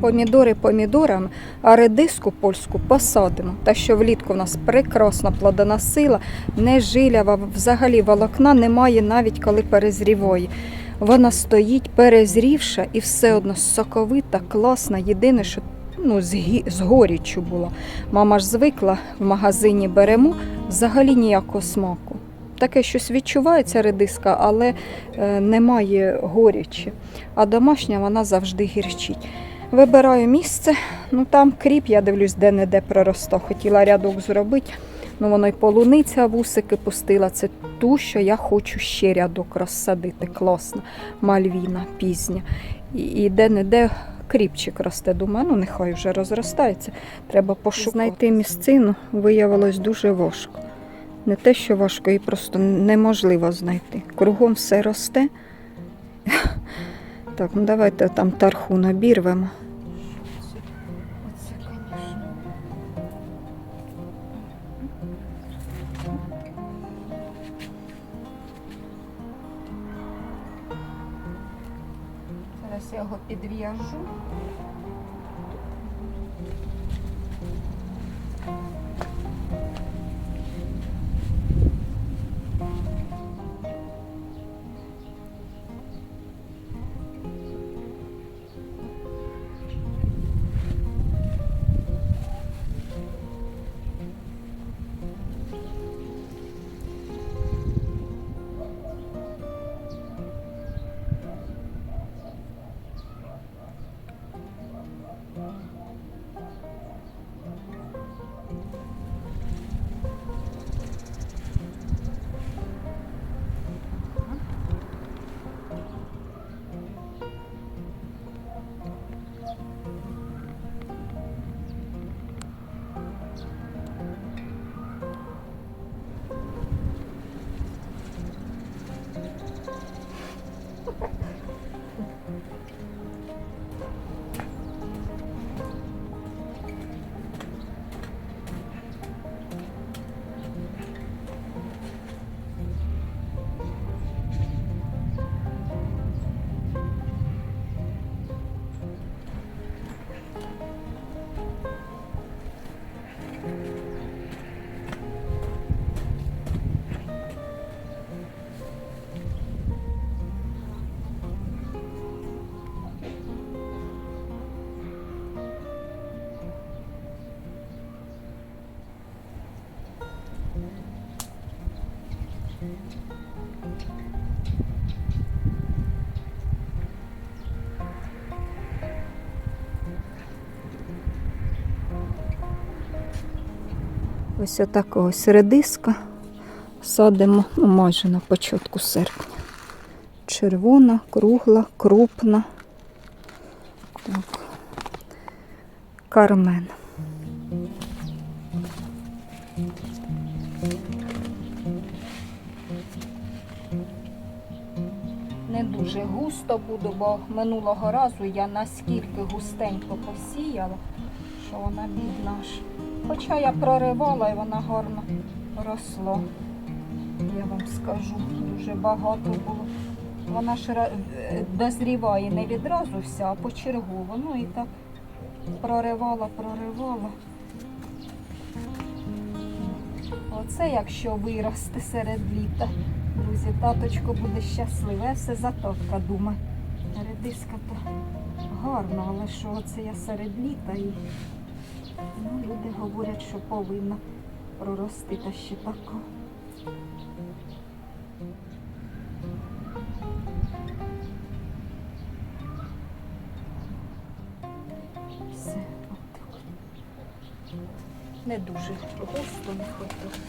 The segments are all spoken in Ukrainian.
Помідори помідорами, а редиску польську посадимо. Та що влітку в нас прекрасна плодоносила, не жилява, взагалі волокна немає навіть коли перезріває. Вона стоїть перезрівша і все одно соковита, класна. Єдине, що ну, з, гі- з горіччю була. Мама ж звикла в магазині беремо, взагалі ніякого смаку. Таке щось відчувається редиска, але е, немає горічі. А домашня вона завжди гірчить. Вибираю місце, ну там кріп, я дивлюсь, де-не-де проросто. Хотіла рядок зробити, ну воно й полуниця вусики пустила. Це ту, що я хочу ще рядок розсадити. Класно. Мальвіна пізня. І, і де-не-де кріпчик росте. Думаю, ну нехай вже розростається. Треба пошукати. Знайти місцину виявилось дуже важко. Не те, що важко, і просто неможливо знайти. Кругом все росте. Так, ну давайте там тарху набірвемо. Його підв'яжу. Ось отака ось редиска. Садимо ну, майже на початку серпня. Червона, кругла, крупна. Так. Кармен. Не дуже густо буду, бо минулого разу я наскільки густенько посіяла, що вона бідна аж. Хоча я проривала і вона гарно росла. Я вам скажу, дуже багато було. Вона ж е, дозріває не відразу вся, а почергово. Ну і так проривала, проривала. Оце якщо виросте серед літа. Друзі, таточко буде щасливе, все за татка думаю. Редиска то гарно, але що оце я серед літа і ну, люди говорять, що повинна прорости та ще тако. Все, отак. Не дуже густо не хочу.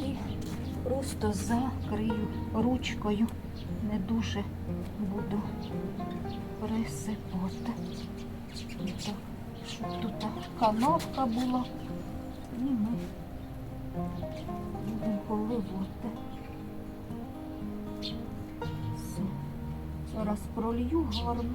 І просто закрию ручкою. Не дуже буду присипати. Так, щоб тут канавка була. І ми будемо поливати. Все. Зараз пролью гарно.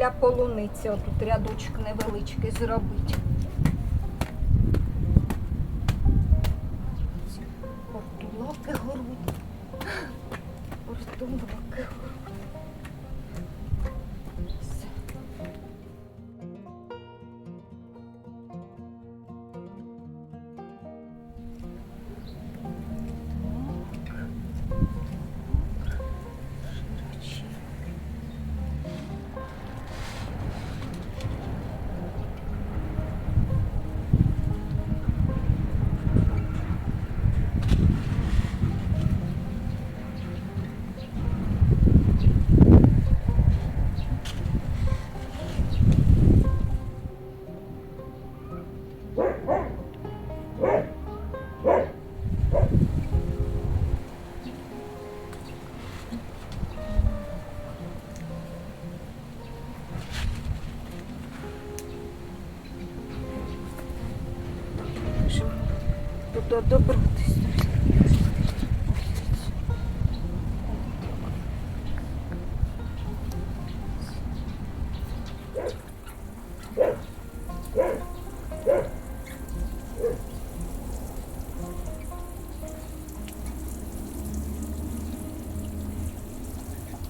Біля полуниці отут рядочок невеличкий зробити. Туди добратись.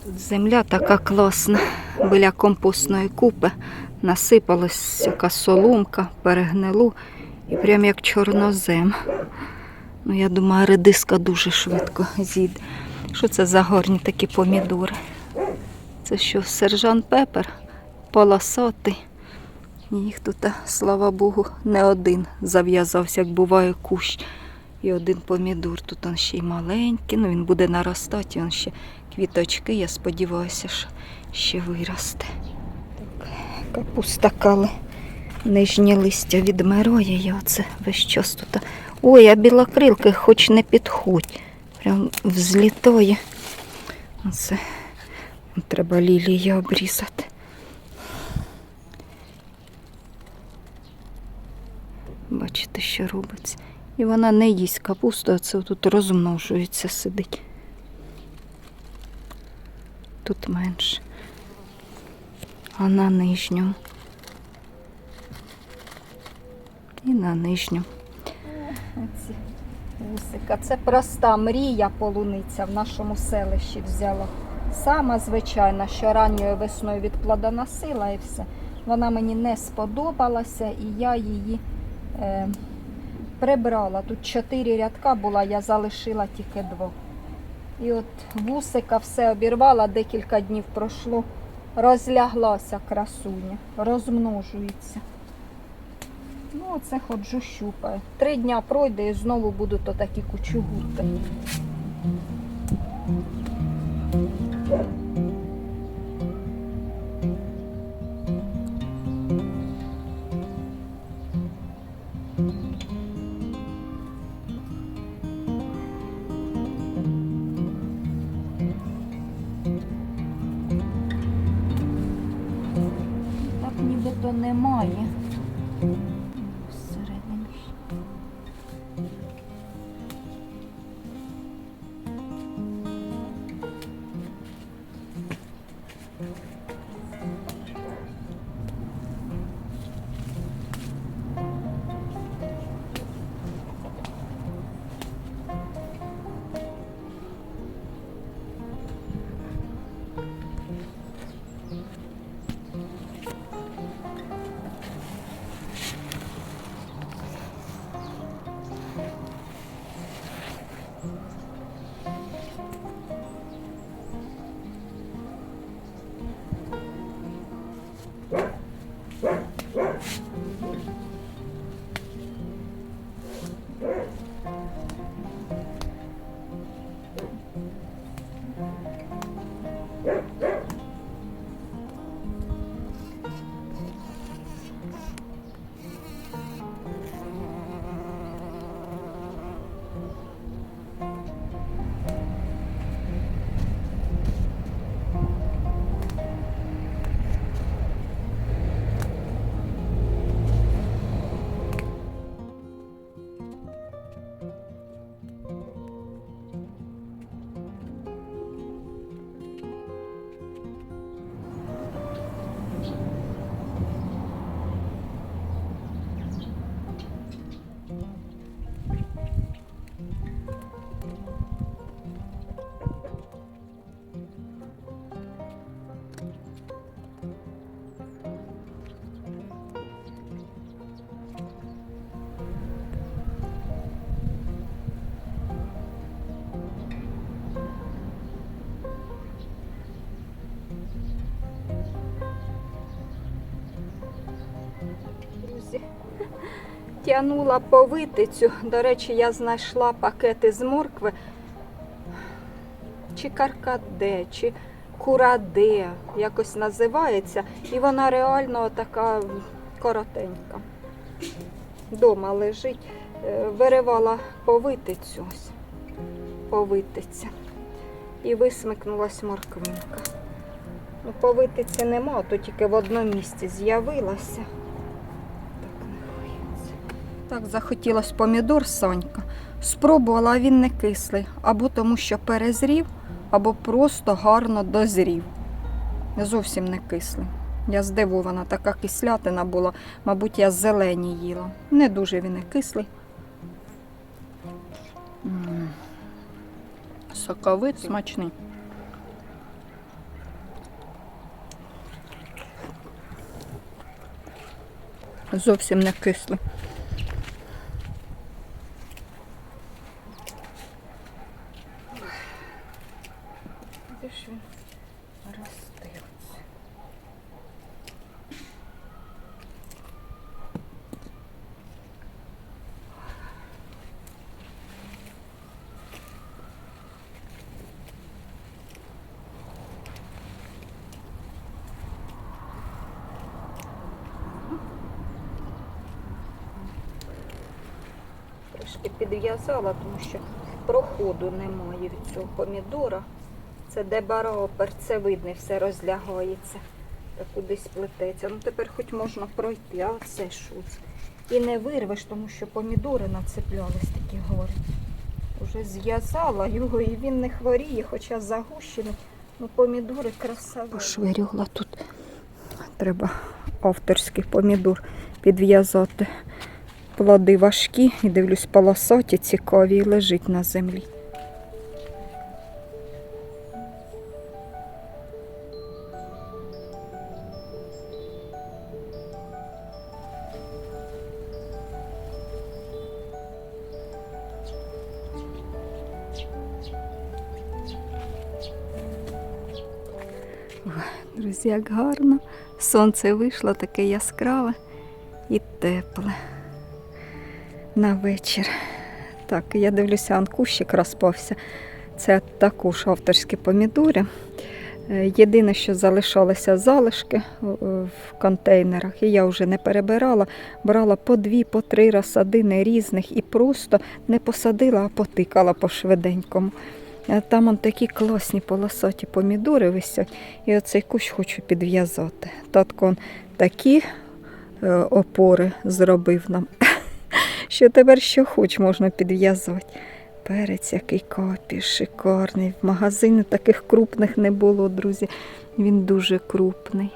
Тут земля така класна. Біля компостної купи насипалась яка соломка, перегнило і прям як чорнозем. Ну, я думаю, редиска дуже швидко зійде. Що це за гарні такі помідори? Це що, сержант Пепер, полосатий. Їх тут, слава Богу, не один зав'язався, як буває кущ. І один помідор. Тут він ще й маленький, ну він буде наростати, він ще квіточки, я сподіваюся, що ще виросте. Так, капуста кали. Нижнє листя відмирає, я оце весь час тут. Ой, а білокрилки хоч не підходь. Прям взлітає. Оце треба лілії обрізати. Бачите, що робиться. І вона не їсть капусту, а це тут розмножується, сидить. Тут менше. А на нижньому. І на. Оці вусика. Це проста мрія полуниця в нашому селищі взяла. Сама звичайна, що ранньою весною відплодоносила і все. Вона мені не сподобалася і я її е, прибрала. Тут чотири рядка була, я залишила тільки два. І от вусика все обірвала, декілька днів пройшло. Розляглася красуня, розмножується. Ну, оце ходжу щупаю. Три дня пройде і знову будуть отакі кучугурки. Так нібито немає. Тянула по витицю. До речі, я знайшла пакети з моркви. Чи каркаде, чи кураде, якось називається. І вона реально така коротенька. Дома лежить. Е, Виривала по витицю. Ось. І висмикнулась морквинка. Ну, по витиці нема, то тільки в одному місці з'явилася. Так, захотілось помідор Санька. Спробувала, а він не кислий. Або тому, що перезрів, або просто гарно дозрів. Зовсім не кислий. Я здивована, така кислятина була, мабуть, я зелені їла. Не дуже він і кислий. М. Соковит, смачний. Зовсім не кислий. Де ж він росте? оце? Трошки підв'язала, тому що проходу немає від цього помідора. Це де баро перцевидний, все розлягається та кудись плететься. Ну тепер хоч можна пройти, а це це? І не вирвеш, тому що помідори нацеплялись такі гори. Уже зв'язала його і він не хворіє, хоча загущений. Ну помідори красаві. Пошвирюгла тут. Треба авторський помідор підв'язати. Плоди важкі і дивлюсь, полосаті, цікаві і лежить на землі. Друзі, як гарно. Сонце вийшло таке яскраве і тепле на вечір. Так, я дивлюся, анкущик розпався. Це також авторські помідори. Е, Єдине, що залишалися залишки в контейнерах, і я вже не перебирала, брала по дві, по три розсадини різних і просто не посадила, а потикала по швиденькому. Е, Там он такі класні полосаті помідори висять, і оцей кущ хочу підв'язати. Татко такі е, опори зробив нам що тепер що хоч можна підв'язувати. Перець який копі, шикарний. В магазині таких крупних не було, друзі. Він дуже крупний.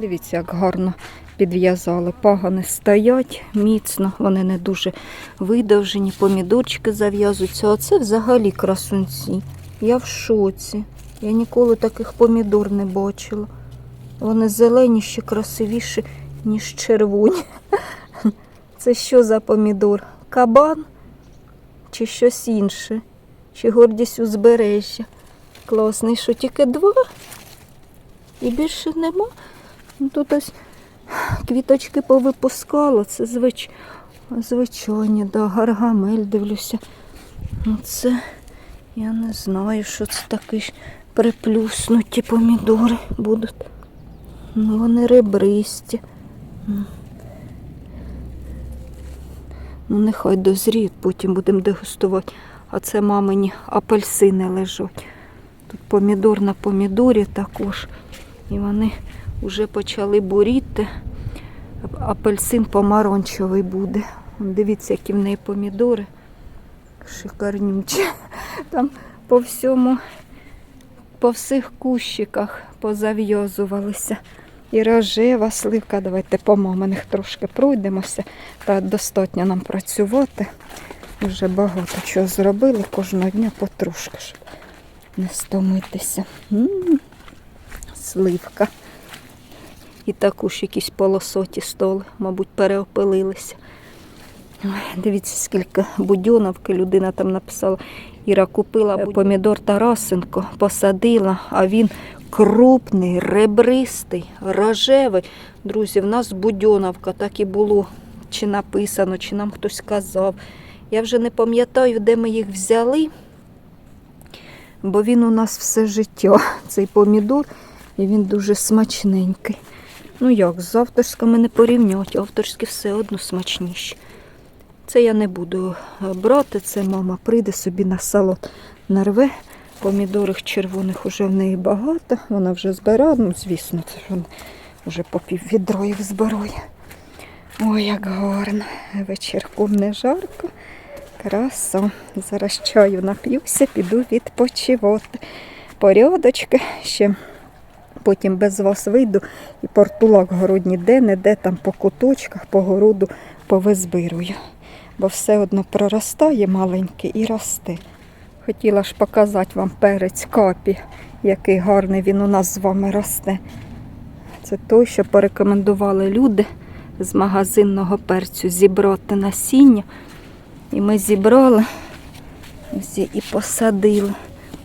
Дивіться, як гарно підв'язали. Пагани стоять міцно, вони не дуже видовжені, помідорчики зав'язуються. Оце взагалі красунці. Я в шоці. Я ніколи таких помідор не бачила. Вони зелені ще красивіші, ніж червоні. Це що за помідор? Кабан чи щось інше? Чи гордість узбережжя? Класний, що тільки два і більше нема. Ну, Тут ось квіточки повипускало, це звич... звичайні, да, гаргамель дивлюся. Ну це я не знаю, що це такі ж приплюснуті помідори будуть. Ну, вони ребристі. Ну, нехай дозріють, потім будемо дегустувати. А це мамині апельсини лежать. Тут помідор на помідорі також. І вони вже почали буріти. Апельсин помаранчевий буде. Дивіться, які в неї помідори. Шикарнючі. Там по всьому, по всіх кущиках позав'язувалися. І рожева сливка. Давайте по маминих трошки пройдемося. Та достатньо нам працювати. Вже багато чого зробили кожного дня потрошки, щоб не стомитися. М, Сливка. І також якісь полосоті столи, мабуть, переопилилися. Дивіться, скільки будьоновки людина там написала. Іра купила помідор Тарасенко, посадила, а він крупний, ребристий, рожевий. Друзі, в нас будьоновка так і було. Чи написано, чи нам хтось казав. Я вже не пам'ятаю, де ми їх взяли, бо він у нас все життя, цей помідор, і він дуже смачненький. Ну як, з авторськими не порівняти, авторські все одно смачніші. Це я не буду е, брати, це мама прийде собі на салат нарве. Помідорих червоних уже в неї багато, вона вже збирає, ну звісно, це ж вже по пів відро їх збирає. Ой, як гарно. Вечірком не жарко. Краса. Зараз чаю нап'юся, піду відпочивати. Порядочки ще. Потім без вас вийду і портулак городні де-не-де там по куточках, по городу повизбирую. Бо все одно проростає маленьке і росте. Хотіла ж показати вам перець капі, який гарний він у нас з вами росте. Це той, що порекомендували люди з магазинного перцю зібрати насіння. І ми зібрали і посадили.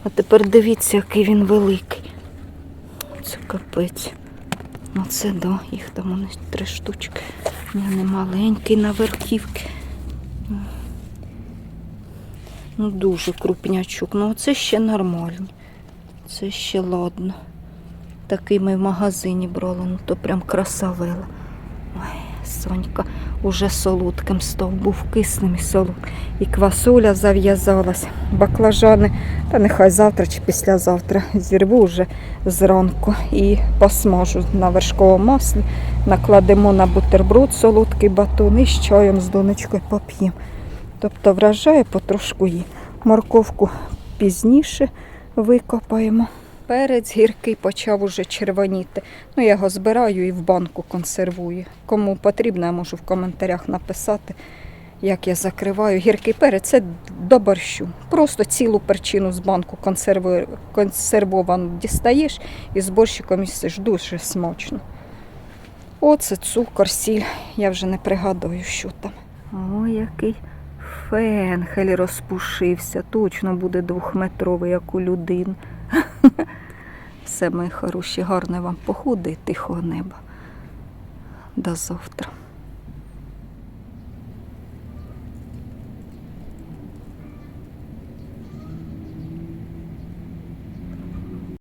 А тепер дивіться, який він великий. Це капець. Оце да, їх там вони три штучки. Не маленький на верхівки. Ну, дуже крупнячок. Ну, оце ще нормальні. Це ще ладно. Такий ми в магазині брали, ну то прям красавела. Сонька уже солодким став, був кисним і солодким. І квасоля зав'язалась, баклажани, та нехай завтра чи післязавтра зірву вже зранку і посмажу на вершковому маслі, накладемо на бутерброд солодкий батон і з чаєм з донечкою поп'ємо. Тобто вражає потрошку її. Морковку пізніше викопаємо. Перець гіркий почав уже червоніти. Ну, я його збираю і в банку консервую. Кому потрібно, я можу в коментарях написати, як я закриваю. Гіркий перець це до борщу. Просто цілу перчину з банку консерву... консервовану дістаєш і з борщиком їсиш дуже смачно. Оце цукор, сіль. Я вже не пригадую, що там. Ой, який фенхель розпушився. Точно буде двохметровий, як у людини. Все, мої хороші, гарне вам походи і тихого неба. До завтра.